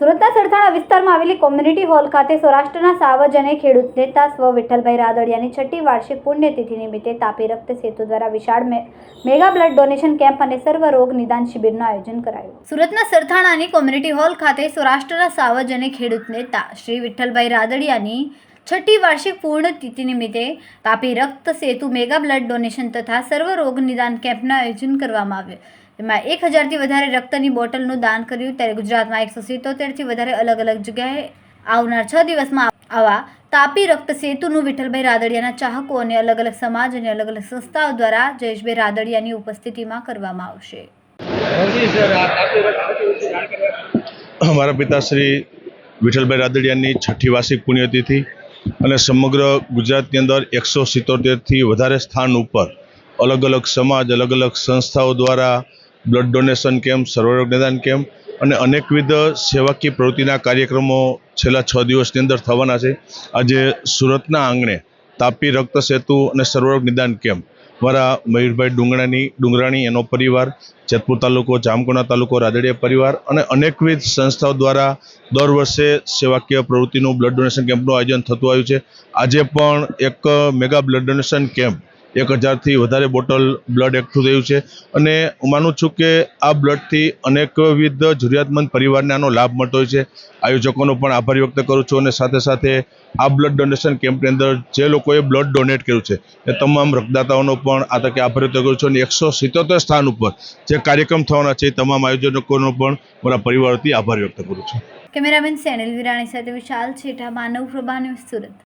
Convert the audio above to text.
સુરતના સરથાણા વિસ્તારમાં આવેલી કોમ્યુનિટી હોલ ખાતે સૌરાષ્ટ્રના સાવજ અને ખેડૂત નેતા સ્વ વિઠ્ઠલભાઈ રાદડિયાની છઠ્ઠી વાર્ષિક પુણ્યતિથિ નિમિત્તે તાપી રક્ત સેતુ દ્વારા વિશાળ મે- મેગા બ્લડ ડોનેશન કેમ્પ અને સર્વ રોગ નિદાન શિબિરનું આયોજન કરાયું. સુરતના સરથાણાની કોમ્યુનિટી હોલ ખાતે સૌરાષ્ટ્રના સાવજ અને ખેડૂત નેતા શ્રી વિઠ્ઠલભાઈ રાદડિયાની છઠ્ઠી વાર્ષિક પૂર્ણતિથિ નિમિત્તે તાપી રક્ત સેતુ મેગા બ્લડ ડોનેશન તથા સર્વ રોગ નિદાન કેમ્પનું આયોજન કરવામાં આવ્યું. એમાં એક હજારથી વધારે રક્તની બોટલનું દાન કર્યું ત્યારે ગુજરાતમાં એકસો સિત્તોતેરથી વધારે અલગ અલગ જગ્યાએ આવનાર છ દિવસમાં આવા તાપી રક્ત સેતુનું વિઠ્ઠલભાઈ રાદડિયાના ચાહકો અને અલગ અલગ સમાજ અને અલગ અલગ સંસ્થાઓ દ્વારા જયેશભાઈ રાદડિયાની ઉપસ્થિતિમાં કરવામાં આવશે. અમારા પિતાશ્રી વિઠ્ઠલભાઈ રાદડિયાની છઠ્ઠી વાર્ષિક પુણ્યતિથિ અને સમગ્ર ગુજરાતની અંદર એકસો સિત્તોતેરથી વધારે સ્થાન ઉપર અલગ અલગ સમાજ, અલગ અલગ સંસ્થાઓ દ્વારા બ્લડ ડોનેશન કેમ્પ સર્વરોગ નિદાન કેમ્પ અને અનેકવિધ સેવાકીય પ્રવૃત્તિના કાર્યક્રમો છેલ્લા છ દિવસની અંદર થવાના છે. આજે સુરતના આંગણે તાપી રક્ત સેતુ અને સર્વરોગ નિદાન કેમ્પ મારા મયુરભાઈ ડુંગરાની ડુંગરાણી, એનો પરિવાર, જેતપુર તાલુકો જામકુંડા તાલુકો, રાદડિયા પરિવાર અને અનેકવિધ સંસ્થાઓ દ્વારા દર વર્ષે સેવાકીય પ્રવૃત્તિનું બ્લડ ડોનેશન કેમ્પનું આયોજન થતું આવ્યું છે. આજે પણ એક મેગા બ્લડ ડોનેશન કેમ્પ એક હજારથી વધારે બોટલ બ્લડ એકઠું થયું છે. અને હું માનું છું કે આ બ્લડથી અનેકવિધ જરૂરિયાતમંદ પરિવારને આનો લાભ મળતો હોય છે. આયોજકોનો પણ આભાર વ્યક્ત કરું છું અને સાથે સાથે આ બ્લડ ડોનેશન કેમ્પની અંદર જે લોકોએ બ્લડ ડોનેટ કર્યું છે, એ તમામ રક્તદાતાઓનો પણ આ તકે આભાર વ્યક્ત કરું છું. અને એકસો સિત્તોતેર સ્થાન ઉપર જે કાર્યક્રમ થવાના છે, એ તમામ આયોજકોનો પણ મારા પરિવારથી આભાર વ્યક્ત કરું છું. કેમેરામેન સેનલ વિરાણી સાથે વિશાલ છેઠા, માનવ પ્રભા સુરત.